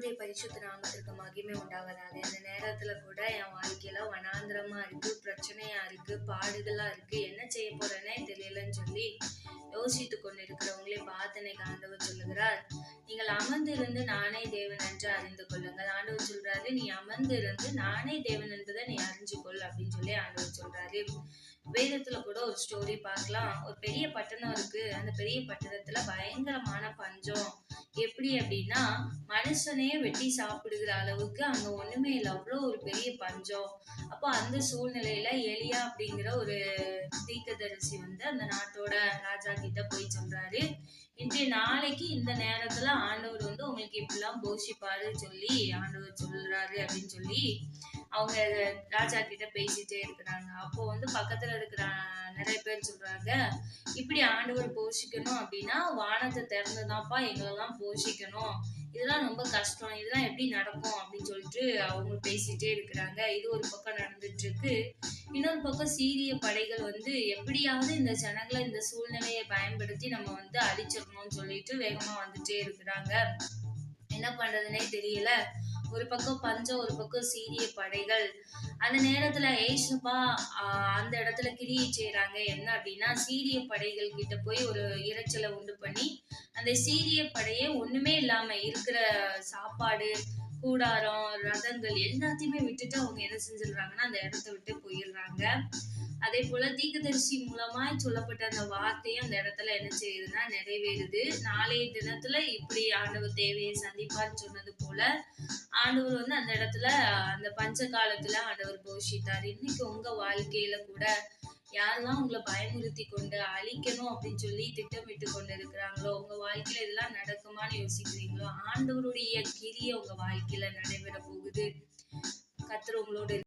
கர்த்தருடைய பரிசுத்த நாமத்திற்கு மகிமை உண்டாவதாக. இந்த நேரத்துல கூட என் வாழ்க்கையில வனாந்திரமா இருக்கு பிரச்சனையா இருக்கு பாடுகளா இருக்கு. என்ன செய்ய போறேனே தெரியலன்னு சொல்லி யோசித்து கொண்டு இருக்கிறவங்களே பார்த்தனை ஆண்டவர் சொல்லுகிறார். நீங்கள் அமர்ந்திருந்து நானே தேவன் என்று அறிந்து கொள்ளுங்கள். ஆண்டவர் சொல்றாரு நீ அமர்ந்திருந்து நானே தேவன் என்பதை நீ அறிஞ்சு கொள் அப்படின்னு சொல்லி ஆண்டவர் சொல்றாரு. வேதத்துல கூட ஒரு ஸ்டோரி பார்க்கலாம். ஒரு பெரிய பட்டணம் இருக்கு. அந்த பெரிய பட்டணத்துல பயங்கரமான பஞ்சம். எப்படி அப்படின்னா மனுஷனே வெட்டி சாப்பிடுகிற அளவுக்கு அங்க ஒண்ணுமே இல்லை. அவ்வளோ ஒரு பெரிய பஞ்சம். அப்போ அந்த சூழ்நிலையில எலியா அப்படிங்கிற ஒரு தீக்கதரிசி வந்து அந்த நாட்டோட ராஜா கிட்ட போய் சொல்றாரு. இன்றைய நாளைக்கு இந்த நேரத்துல ஆண்டவர் வந்து உங்களுக்கு இப்படிலாம் போஷிப்பாரு சொல்லி ஆண்டவர் சொல்றாரு அப்படின்னு சொல்லி அவங்க ராஜா கிட்ட பேசிட்டே இருக்கிறாங்க. அப்போ வந்து பக்கத்துல இருக்கிற நிறைய பேர் சொல்றாங்க இப்படி ஆண்டவர் போஷிக்கணும் அப்படின்னா வானத்தை திறந்துதான்ப்பா எங்களெல்லாம் போஷிக்கணும். இதெல்லாம் ரொம்ப கஷ்டம். இதெல்லாம் எப்படி நடக்கும் அப்படின்னு சொல்லிட்டு அவங்க பேசிட்டே இருக்கிறாங்க. இது ஒரு பக்கம் நடந்துட்டு இருக்கு இன்னொரு பக்கம் சீரிய படைகள் வந்து எப்படியாவது இந்த ஜனங்களை இந்த சூழ்நிலையை பயன்படுத்தி நம்ம வந்து அழிச்சிடணும்னு சொல்லிட்டு வேகமா வந்துட்டே இருக்கிறாங்க. என்ன பண்றதுன்னே தெரியல. ஒரு பக்கம் பஞ்சம் ஒரு பக்கம் சீரிய படைகள். அந்த நேரத்துல ஏசுபா அந்த இடத்துல கிரியை செய்யறாங்க என்ன அப்படின்னா சீரிய படைகள் கிட்ட போய் ஒரு இறைச்சலை உண்டு பண்ணி அந்த சீரிய படையே ஒண்ணுமே இல்லாம இருக்கிற சாப்பாடு கூடாரம் ரதங்கள் எல்லாத்தையுமே விட்டுட்டு அவங்க என்ன செஞ்சிடுறாங்கன்னா அந்த இடத்த விட்டு போயிடுறாங்க. அதே போல தீர்க்கதரிசி மூலமாய் சொல்லப்பட்ட அந்த வார்த்தையும் அந்த இடத்துல என்ன செய்யுதுன்னா நிறைவேறுது. நாளைய தினத்துல இப்படி ஆண்டவர் தேவையை சந்திப்பான்னு சொன்னது போல ஆண்டவர் வந்து அந்த இடத்துல அந்த பஞ்ச காலத்துல ஆண்டவர் போஷித்தார். இன்னைக்கு உங்க வாழ்க்கையில கூட யாரெல்லாம் உங்களை பயமுறுத்தி கொண்டு அழிக்கணும் அப்படின்னு சொல்லி திட்டமிட்டு கொண்டு இருக்கிறாங்களோ உங்க வாழ்க்கையில இதெல்லாம் நடக்குமான்னு யோசிக்கிறீங்களோ ஆண்டவருடைய கிரிய உங்க வாழ்க்கையில நடைபெற போகுது. கத்துறவங்களோட